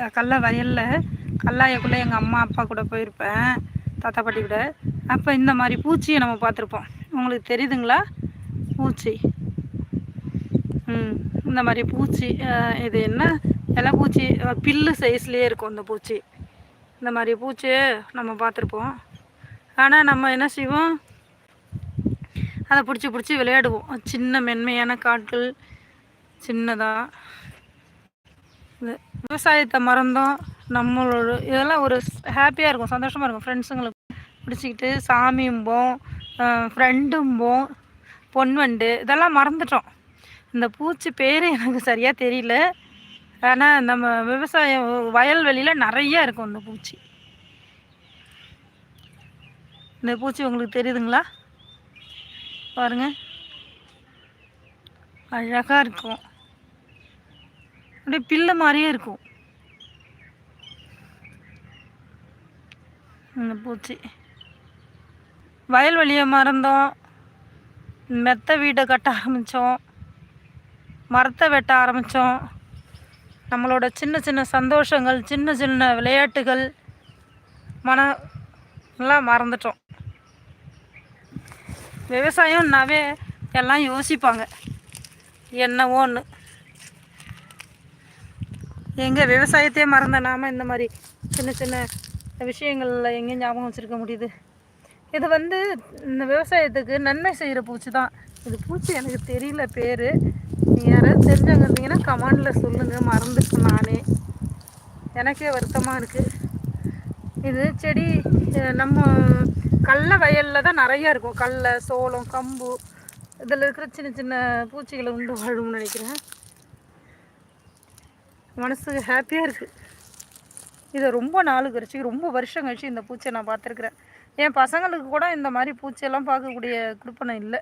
கடல வயலில் கல்லாயக்குள்ளே எங்கள் அம்மா அப்பா கூட போயிருப்பேன் தாத்தா பாட்டி கூட. அப்போ இந்த மாதிரி பூச்சியை நம்ம பார்த்துருப்போம். உங்களுக்கு தெரியுதுங்களா? பூச்சி. ம் இந்த மாதிரி பூச்சி இது என்ன? இலை பூச்சி பில்லு சைஸ்லேயே இருக்கும் இந்த பூச்சி. இந்த மாதிரி பூச்சி நம்ம பார்த்துருப்போம். ஆனால் நம்ம என்ன செய்வோம்? அதை பிடிச்சி பிடிச்சி விளையாடுவோம். சின்ன மென்மையான காட்கள் சின்னதாக இது. விவசாயத்தை மறந்தோம். நம்மளோட இதெல்லாம் ஒரு ஹாப்பியாக இருக்கும். சந்தோஷமாக இருக்கும். ஃப்ரெண்ட்ஸுங்களுக்கு பிடிச்சிக்கிட்டு சாமியும்போம் ஃப்ரெண்டும்போம் பொன்வண்டு இதெல்லாம் மறந்துட்டோம். இந்த பூச்சி பேர் எனக்கு சரியாக தெரியல. ஆனால் நம்ம விவசாயம் வயல்வெளியில் நிறைய இருக்கும் இந்த பூச்சி. இந்த பூச்சி உங்களுக்கு தெரியுதுங்களா? பாருங்கள் அழகாக இருக்கும். அப்படியே பில்லு மாதிரியே இருக்கும். இந்த பூச்சி. வயல்வெளியை மறந்தோம். மெத்த வீடை கட்ட ஆரம்பித்தோம் மரத்தை வெட்ட ஆரம்பித்தோம் நம்மளோட சின்ன சின்ன சந்தோஷங்கள் சின்ன சின்ன விளையாட்டுகள் மன எல்லாம் மறந்துட்டோம். விவசாயம்னாவே எல்லாம் யோசிப்பாங்க. என்னவோன்னு. எங்கே விவசாயத்தையே மறந்த நாம இந்த மாதிரி சின்ன சின்ன விஷயங்களில் எங்கேயும் ஞாபகம் வச்சுருக்க முடியுது. இது வந்து இந்த விவசாயத்துக்கு நன்மை செய்கிற பூச்சி தான். இது பூச்சி எனக்கு தெரியல பேர். நீங்கள் யாராவது தெரிஞ்சவங்க இருந்தீங்கன்னா கமெண்டில் சொல்லுங்கள் மறந்துட்டேன் நானே. எனக்கே வருத்தமாக இருக்குது இது செடி நம்ம கடல வயலில் தான் நிறையா இருக்கும். கடல சோளம் கம்பு. இதில் இருக்கிற சின்ன சின்ன பூச்சிகளை உண்டு வாழும்னு நினைக்கிறேன். மனசுக்கு ஹாப்பியாக இருக்குது இதை ரொம்ப நாள் கழிச்சு ரொம்ப வருஷம் கழிச்சு இந்த பூச்சியை நான் பார்த்துருக்குறேன். என் பசங்களுக்கு கூட இந்த மாதிரி பூச்சியெல்லாம் பார்க்கக்கூடிய குடுப்பனை இல்லை.